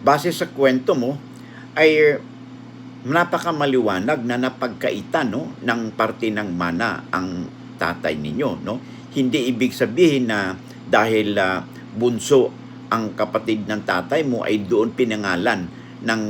base sa kwento mo, ay napakamaliwanag na napagkaitan no, ng parte ng mana ang tatay ninyo. No? Hindi ibig sabihin na dahil ah, bunso ang kapatid ng tatay mo ay doon pinangalan ng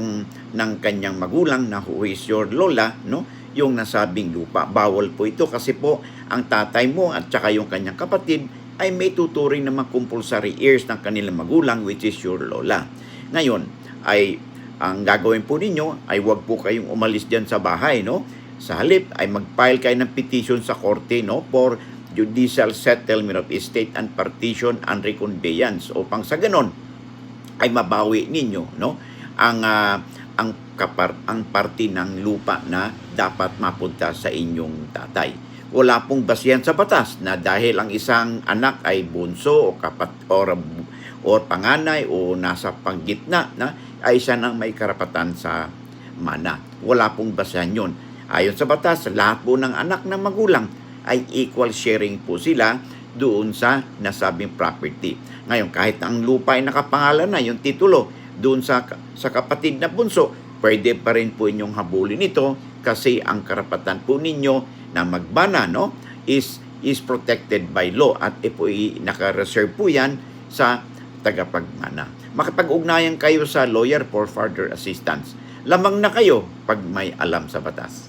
ng kanyang magulang na who is your lola, no? yung nasabing lupa. Bawal po ito kasi po ang tatay mo at saka yung kanyang kapatid ay may tuturing na mga compulsory heirs ng kanilang magulang which is your lola. Ngayon, ay ang gagawin po ninyo ay wag po kayong umalis diyan sa bahay, no? Sa halip ay mag-file kayo ng petition sa korte, no? For judicial settlement of estate and partition and reconveyance upang sa ganon ay mabawi ninyo, no? Ang ah, ang kapar ang parte ng lupa na dapat mapunta sa inyong tatay. Wala pong basihan sa batas na dahil ang isang anak ay bunso o kapat or, or panganay o nasa panggitna na ay siya nang may karapatan sa mana. Wala pong basihan yun. Ayon sa batas, lahat po ng anak ng magulang ay equal sharing po sila doon sa nasabing property. Ngayon, kahit ang lupa ay nakapangalan na, yung titulo, doon sa, sa kapatid na bunso, pwede pa rin po inyong habulin ito kasi ang karapatan po ninyo na magbana no, is, is protected by law at ipo naka-reserve po yan sa tagapagmana. Makipag-ugnayan kayo sa lawyer for further assistance. Lamang na kayo pag may alam sa batas.